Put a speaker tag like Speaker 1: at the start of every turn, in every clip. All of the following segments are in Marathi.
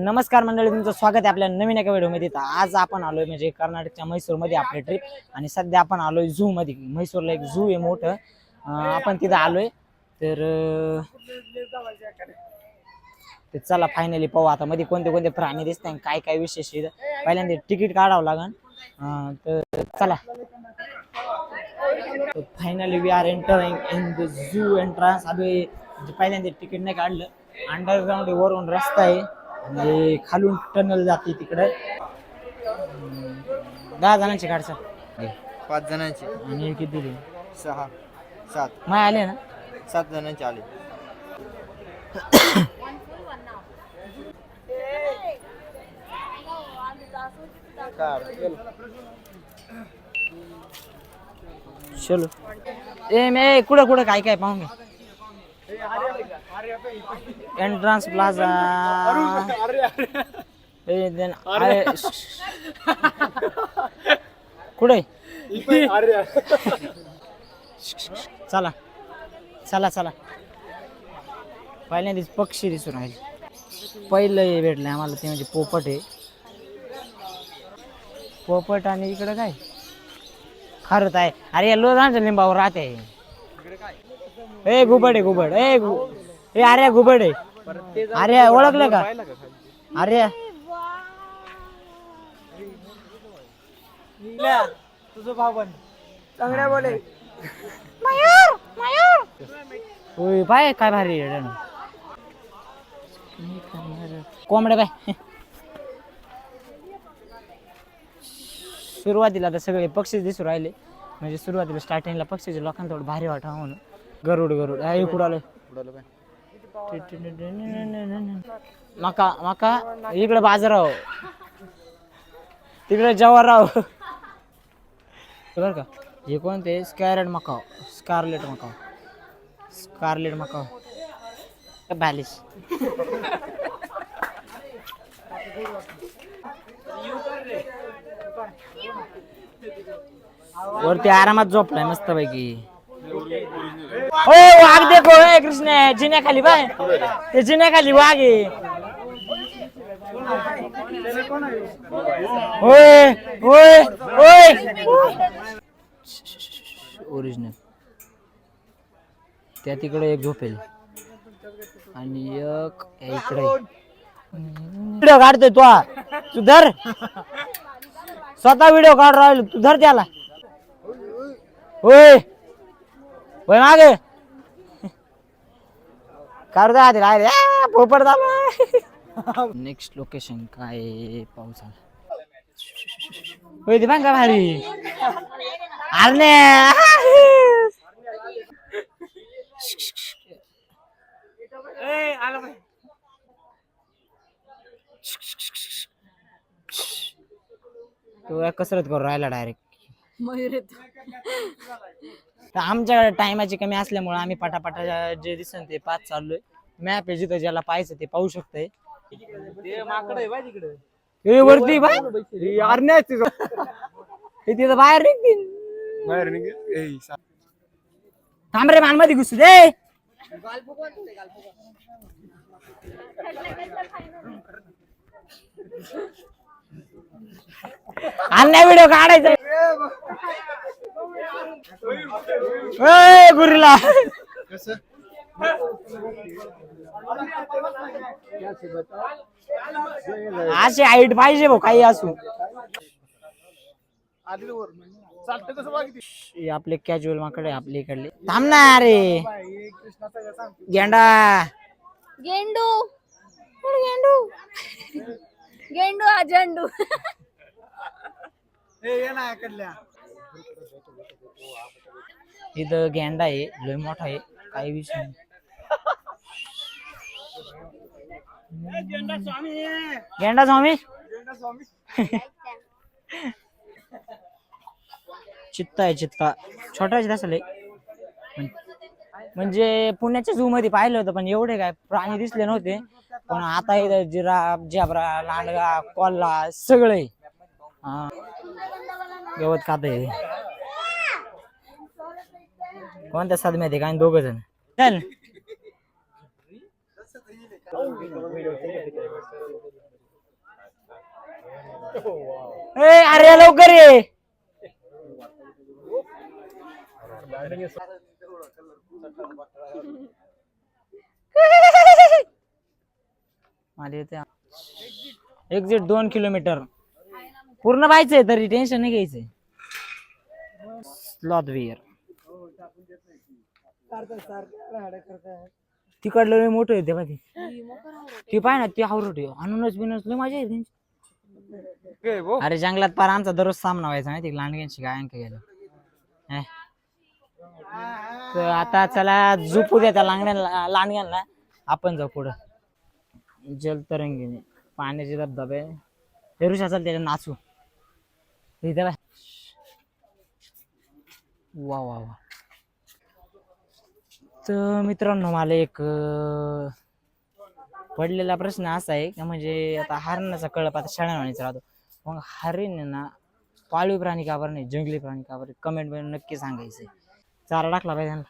Speaker 1: नमस्कार मंडळी तुमचं स्वागत आहे आपल्या नवीन एका व्हिडिओमध्ये. आज आपण आलोय म्हणजे कर्नाटकच्या म्हैसूरमध्ये आपली ट्रिप आणि सध्या आपण आलोय झू मध्ये म्हैसूरला एक झू आहे मोठं. आपण तिथं आलोय. तर चला फायनली पाहू आता मध्ये कोणते कोणते प्राणी दिसत काय काय विशेष इथं. पहिल्यांदा तिकीट काढावं लागन. तर चला. Finally we are entering in the zoo entrance अभि पहिल्यांदा तिकीट नाही काढलं. अंडरग्राऊंड वरून रस्ता आहे. आणि खालून टनल जाते तिकडे. दहा जणांची काढसा
Speaker 2: पाच जणांची.
Speaker 1: आणि किती दिली
Speaker 2: सहा. सात.
Speaker 1: माय आले ना?
Speaker 2: सात जणांची आले.
Speaker 1: चलो. ए मे कुठं कुठं काय काय पाहून घ्या एंट्रन्स प्लाझा अरे कुठे? चला. चला चला. पहिल्यांदाच पक्षी दिसून राहिले पहिलं हे भेटलं आम्हाला ते म्हणजे पोपट आहे पोपट आणि इकडं काय? खरंच आहे. अरे या लोधांच्या लिंबावर राहते. ए घुबड आहे घुबड. ए घु ए अरे घुबड आहे. अरे ओळखलं का? अरे
Speaker 2: तुझं भावन चांगल्या बोले
Speaker 1: होय पाय काय भारी आहे डण. कोंबड्या बाय. सुरुवातीला तर सगळे पक्षी दिसू राहिले. म्हणजे सुरुवातीला स्टार्टिंगला पक्षीचे लोकांना थोडं भारी वाटावं म्हणून. गरुड गरुड. हा इकडं आलोय. मका मका इकडे बाजाराव. तिकडे जवाहरराव. बरं का? हे कोणते scarlet macaw. Scarlet macaw. Scarlet macaw. बॅलिस वरती आरामात झोपलाय मस्त पैकी हो वाघ देखो ए कृष्ण जिन्याखाली बाय ते जिन्याखाली वाघ आहे होय होय होय ओरिजिनल त्या तिकडे एक झोपेल आणि एक इकडे व्हिडिओ काढतोय तू हा. तू धर. स्वतः व्हिडिओ काढ राहिलो. तू धर त्याला. होय होय मागे. काढ द्या आधी काय रे पोपट झाला. नेक्स्ट लोकेशन काय? पाऊस आला. होय ते पण का भारी अरे तो कसरत करू राहिला डायरेक्ट तर आमच्याकडे टायमाची कमी असल्यामुळे आम्ही पटापटा जे दिसन ते पाच चाललोय. मॅप आहे जिथं ज्याला पाहायचं ते पाहू शकतंय. हे वरती बाय हे तिथं. बाहेर निघतील. थांब रे मानमध्ये घुसू दे. अन्या व्हिडिओ काढायचा. गुरुला. अशी हाईट पाहिजे भाऊ काही असू. हे आपले कॅज्युअल माकडे आपले इकडले. थांब ना अरे. गेंडा.
Speaker 3: गेंडू. गेंडू? गेंडू हा झेंडू.
Speaker 1: इथं गेंडा आहे लय मोठा आहे काही विषय नाही. गेंडा स्वामी चित्ता आहे चित्ता. छोटा आहे तसं लय. म्हणजे पुण्याच्या झू मध्ये पाहिलं होतं पण एवढे काय प्राणी दिसले नव्हते. पण आता इथं जिराफ जबरा लांडगा कोल्हा सगळे. हा. गवत खात कोणत्या साधम्यात आहे काय दोघ जण. चल. ए अरे लवकर ये. एक्झिट दोन किलोमीटर पूर्ण व्हायचंय तरी टेन्शन नाही घ्यायचंय. स्लॉथ वियर तिकडलं लय मोठं येते बघ. ती पाय ना ती आवरट आणूनच बिनच लय मजा येते. त्यांची. अरे जंगलात पार आमचा दररोज सामना व्हायचा माहिती लांडग्यांशी काय अंक तर आता चला झोपू द्या त्या लांगड्या लांडग्यांना. आपण जाऊ पुढं. जलतरंगिणी पाण्याचे धबधबे पेरुशा चाल त्याच्या नाचू. इथे बाय वा वा वा. तर मित्रांनो मला एक पडलेला प्रश्न असा आहे का म्हणजे आता हरणाचा कळप आता शाळावाणीचा राहतो मग हरिण ना पाळीव प्राणी का बरं नाही जंगली प्राणी का बरं कमेंट नक्की सांगायचं चारा टाकला पाहिजे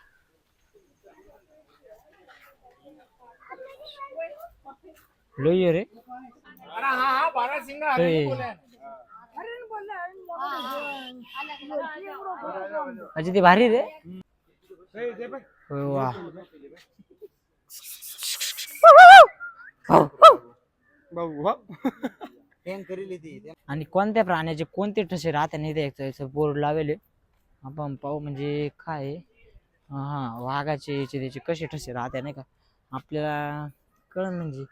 Speaker 1: लोई रे. ए. अच्छा ती भारी रे. वा. आणि कोणत्या प्राण्याचे कोणते ठसे राहते नाही द्यायचं बोर्ड लावेल आपण पाहू म्हणजे काय आहे? हा वाघाचे याचे त्याचे कसे ठसे राहते नाही का. आपल्याला कळ म्हणजे.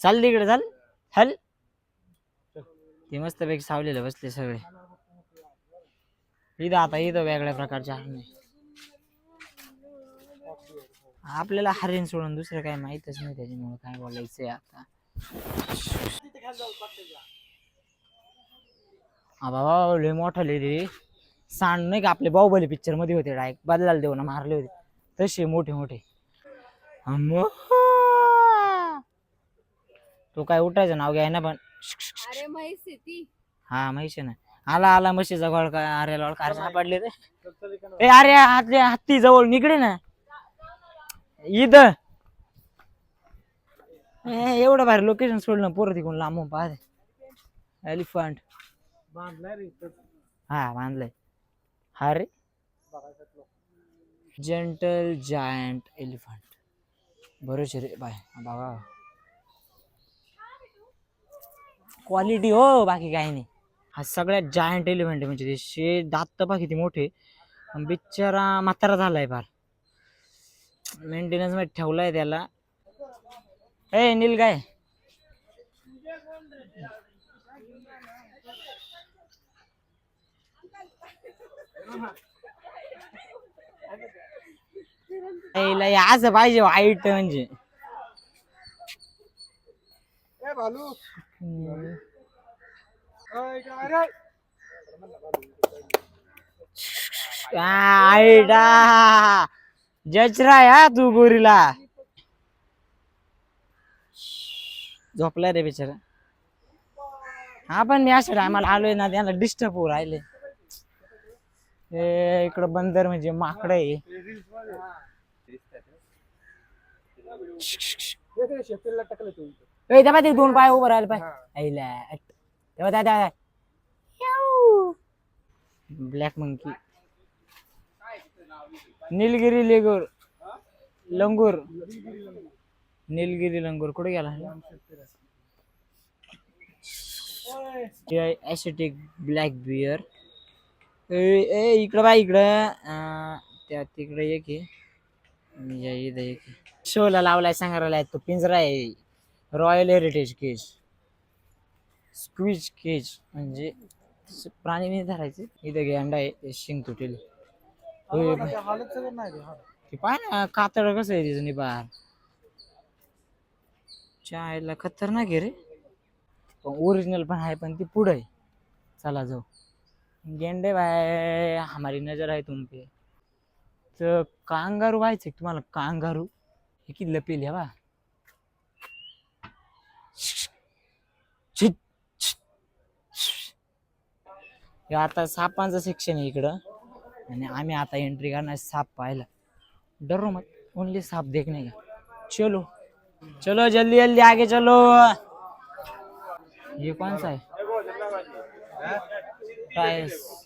Speaker 1: चाल तिकडे चाल. हल. ते मस्तपैकी सावलेले बसले सगळे. इथं आता इथं वेगळ्या प्रकारचे हरणे आपल्याला हरिण सोडून दुसरं काय माहितच नाही त्याच्यामुळे काय बोलायचंय आता. हा बाबा लय मोठा रे. सांड नाही का आपले बाहुबली पिक्चरमध्ये होते डायरेक्ट बदलाला देऊ ना मारले होते. तसे मोठे मोठे. अम्मा. तो काय उठायचं नाव घ्याय ना पण.
Speaker 3: अरे म्हैस आहे ती.
Speaker 1: हा म्हैशी ना. आला आला म्हशीचा गोळ काय अरे लॉड कार सापडले रे ए अरे हातले हत्ती जवळ निकडे ना. इथं ए, एवढं भारी लोकेशन सोडलं पोरं तिकडून लांबून पाहते एलिफंट हा बांधलंय. हा रे. जेंटल जायंट एलिफंट बरोबर रे बाय. बाबा क्वालिटी हो बाकी काही नाही. हा सगळ्यात जायंट एलिमेंट आहे म्हणजे ते शे दात बाकी ते किती मोठे. आणि बिचारा म्हातारा झालाय फार. मेंटेनन्समध्ये ठेवलाय त्याला. ए नील काय असं पाहिजे वाईट म्हणजे. हम्म. आयडा. जचरा या तू गोरीला. झोपलाय रे बिचारा. हा पण मी अशा टायमाला आलोय ना त्यांना डिस्टर्ब होऊ राहिले. ए इकडं बंदर म्हणजे माकड आहे. ए, ते दोन पाय उभं राहिले पाय. आईला तेव्हा त्या त्या ब्लॅक मंकी निलगिरी लेगूर. लंगूर. निलगिरी लंगूर. कुठे गेला? ऍसिटिक ब्लॅक बियर ए इकडं बाय इकडं. अं, त्या तिकडे एक आहे आणि या इथं एक आहे. शोला लावलाय सांगायला तो पिंजरा आहे. Royal heritage cage squeeze cage म्हणजे प्राणी नाही धरायचे. इथं गेंडा आहे ते शिंग तुटेल. ते पाय ना कातड कसं आहे तिचं निबार. चायला खतरनाक आहे रे. पण ओरिजिनल पण आहे पण ती पुढं चला जाऊ. गेंडे बाय हमारी नजर आहे तुम पे. तर कांगारू व्हायचं तुम्हाला? कांगारू? हे किती लपेल हे बा. हे आता सापांचं सेक्शन आहे इकडं. आणि आम्ही आता एंट्री करणार साप पाहायला. डरो मत ओनली साप देखने का? चलो. चलो जल्दी जल्दी आगे चलो. ये कौन सा है टायस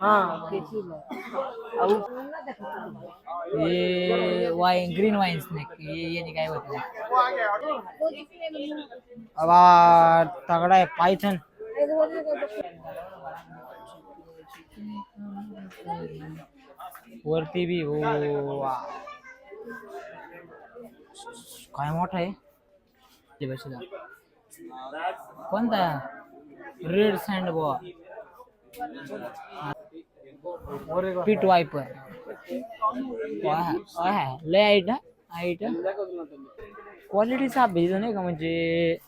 Speaker 1: कोबरा ये वाईन ग्रीन वाईन्स नाही ये काय होत नाही तगडा आहे पायथन वरती बी हो काय मोठा आहे ते बसला. कोणता रेड सँड बॉ पीट वायपर लय आईट ना? आईट क्वालिटी साफ नाही का म्हणजे?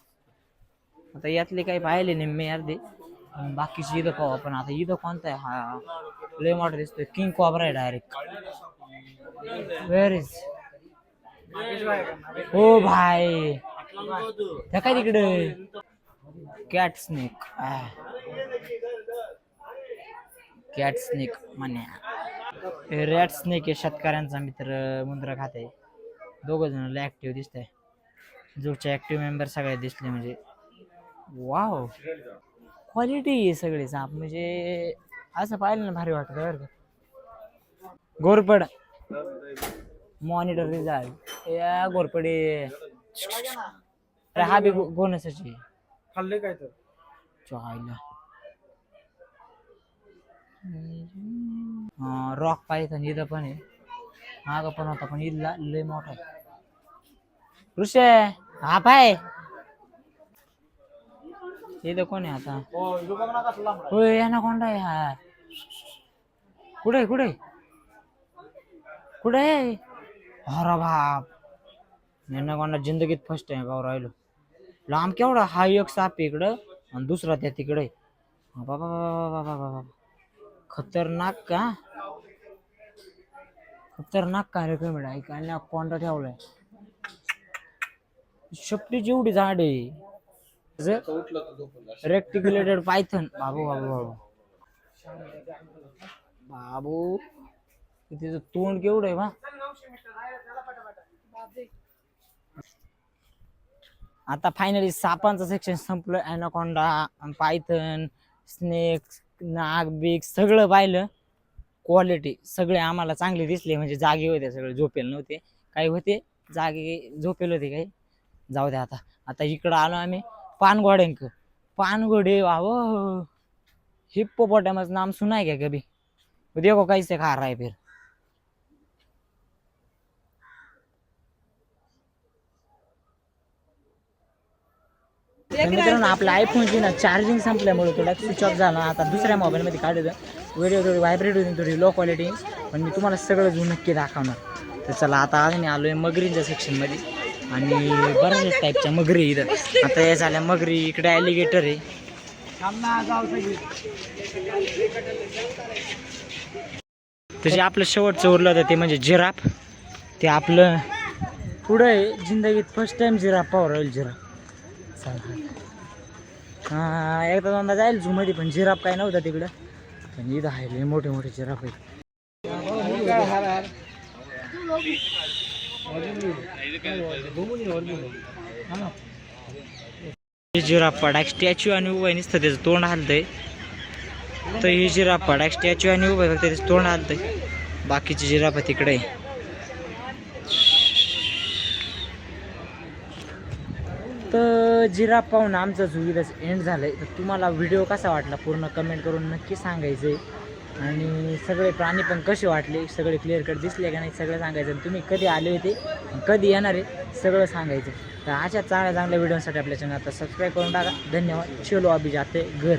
Speaker 1: आता यातले काही पाहिले नाही मी अर्धे. बाकीचे बाकीची इथं पाहू आपण. आता इथं कोणता आहे? हा. लय मोठा दिसतोय. किंग कॉबरा आहे डायरेक्ट वेअर इज हो भाई. त्या काय तिकडे? कॅट स्नेक कॅट स्नेक म्हणे. रॅट स्नेक आहे शेतकऱ्यांचा मित्र मुंद्रा खात. आहे दोघं जण लय ऍक्टिव्ह दिसत आहे जोडचे ऍक्टिव्ह मेंबर सगळे दिसले म्हणजे. वाव क्वालिटी आहे सगळे साप. म्हणजे असं पाहिलं ना भारी वाटत बरं का. गोरपड मॉनिटर रिझल्ट या गोरपडे अरे हा बी बोनसची
Speaker 2: खाल्ले काय तर?
Speaker 1: चायला रॉक पाहिजे इथं पण आहे. माग पण होता पण इथला लय मोठा आहे. ऋषे हा पाय. इथं कोण आहे आता? होय या ना कोणता आहे हा. कुठे कुठे कुठे अरे बाप. यांना कोणा जिंदगीत फर्स्ट टाइम भाऊ राहिलो. लांब केवढा? हा एक साप आहे इकडं आणि दुसरा त्या तिकडे बाबा बाबा बाबा बाबा खतरनाक का खतरनाक कार्यक्रम आहे ऐकायला कोंडा ठेवलाय. शेपटीची एवढी झाड आहे रेक्टिक्युलेटेड पायथन बाबू बाबू बाबू. बाबू तिचं तोंड केवढं आहे बा. आता फायनली सापांचं सेक्शन संपलं. अॅनाकोंडा पायथन स्नेक नाग बिग सगळं पाहिलं. क्वालिटी सगळे आम्हाला चांगले दिसले म्हणजे जागे होते सगळे झोपेल नव्हते. काही होते जागे झोपेल होते काही. जाऊ दे आता. आता इकडं आलो आम्ही पानगोड्यांक. पानगोडे वाव हिप्पोपोटॅमस नाम सुनाय है क्या कभी देखो कैसे खा रहा है फिर. मित्रांनो आपला आयफोनची ना चार्जिंग संपल्यामुळे थोडा स्विच ऑफ झाला. आता दुसऱ्या मोबाईलमध्ये काढलं. व्हिडिओ थोडी व्हायब्रेट होती थोडी लो क्वालिटी पण मी तुम्हाला सगळं जून नक्की दाखवणार. तर चला आता आम्ही आलो आहे मगरींच्या सेक्शनमध्ये आणि बऱ्याच टाईपच्या मगरी इथं. आता हे झाल्या मगरी इकडे ॲलिगेटर आहे. तसे आपलं शेवटचं उरलं होतं ते म्हणजे जिराफ. ते आपलं पुढं आहे जिंदगीत फर्स्ट टाइम जिराफ पावर राहील जिराफ. चला. हा एकदा दोनदा जाईल झू मध्ये पण जिराफ काय नव्हता तिकडं. पण इथं आहे लय मोठे मोठे जिराफ आहेत. हे जिराफ पडाक स्टॅच्यू आणि उभा नसतं त्याचं तोंड हलतंय. तर ही जिराफ पडाक स्टॅच्यू आणि उभा फक्त त्याचं तोंड हलतंय. बाकीची जिराफ तिकडे तर जिराफ पाहून आमचा झुगीलाच एंड झालं आहे तर तुम्हाला व्हिडिओ कसा वाटला? पूर्ण कमेंट करून नक्की सांगायचं आहे आणि सगळे प्राणी पण कसे वाटले? सगळे क्लिअर कट दिसले का नाही? सगळं सांगायचं. आणि तुम्ही कधी आले होते? कधी येणार आहे? सगळं सांगायचं. तर अशा चांगल्या चांगल्या व्हिडिओसाठी आपल्या चॅनल आता सबस्क्राईब करून टाका. धन्यवाद. चलो अभी जाते घर.